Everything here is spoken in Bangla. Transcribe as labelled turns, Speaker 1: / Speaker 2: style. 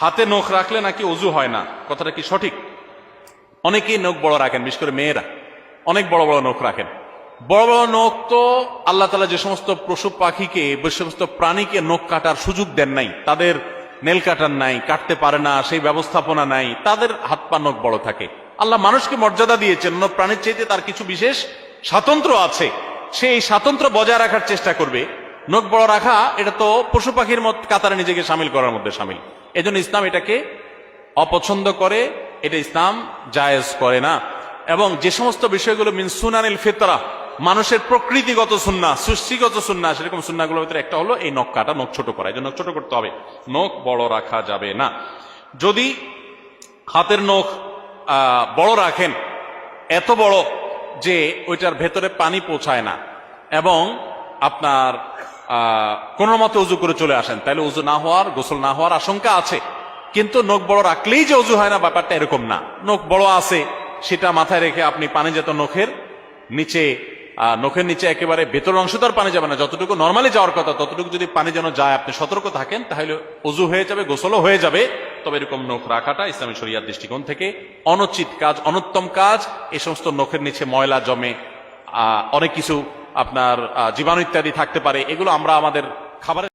Speaker 1: হাতে নখ রাখলে নাকি অজু হয় না? কথাটা কি সঠিক? অনেকেই নখ বড় রাখেন, বিশেষ করে মেয়েরা। অনেক বড় বড় নখ রাখেন। বড় বড় নখ তো আল্লাহ তালা যে সমস্ত পশু পাখিকে, যে সমস্ত প্রাণীকে নখ কাটার সুযোগ দেন নাই, তাদের নেল কাটার নাই, কাটতে পারে না, সেই ব্যবস্থাপনা নাই, তাদের হাত পা নখ বড় থাকে। আল্লাহ মানুষকে মর্যাদা দিয়েছেন অন্য প্রাণীর চাইতে তার কিছু বিশেষ স্বাতন্ত্র আছে। সে এই স্বাতন্ত্র বজায় রাখার চেষ্টা করবে। নখ বড় রাখা, এটা তো পশু পাখির মত কাতারে নিজেকে সামিল করার মধ্যে সামিল। এজন্য ইসলাম এটাকে অপছন্দ করে, এটা ইসলাম জায়েজ করে না। এবং যে সমস্ত বিষয়গুলো মিন সুনানিল ফিতরা, মানুষের প্রকৃতিগত সুন্না, সৃষ্টিগত সুন্না, সেরকম সুন্নাগুলোর ভিতরে একটা হলো এই নখ কাটা নখ ছোট করা। এই জন্য ছোট করতে হবে। নখ বড় রাখা যাবে না। যদি হাতের নখ বড় রাখেন, এত বড় যে ওইটার ভেতরে পানি পৌঁছায় না, এবং আপনার কোনো মতে উজু করে চলে আসেন। তাহলে উজু না হওয়ার, গোসল না হওয়ার আশঙ্কা আছে। কিন্তু নখ বড় রাখলেই যে উজু হয় না, ব্যাপারটা এরকম না। নখ বড় আছে, সেটা মাথায় রেখে আপনি পানি যেত নখের নিচে নখের নিচে একেবারে ভেতর অংশ তো আর পানি যাবে না। যতটুকু নর্মালি যাওয়ার কথা, ততটুকু যদি পানি যেন যায়, আপনি সতর্ক থাকেন, তাহলে উজু হয়ে যাবে, গোসলও হয়ে যাবে। তবে এরকম নখ রাখাটা ইসলামী শরিয়ার দৃষ্টিকোণ থেকে অনুচিত কাজ, অনুত্তম কাজ। এই সমস্ত নখের নিচে ময়লা জমে অনেক কিছু আপনার জীবাণু ইত্যাদি থাকতে পারে এগুলো আমরা আমাদের খাবারের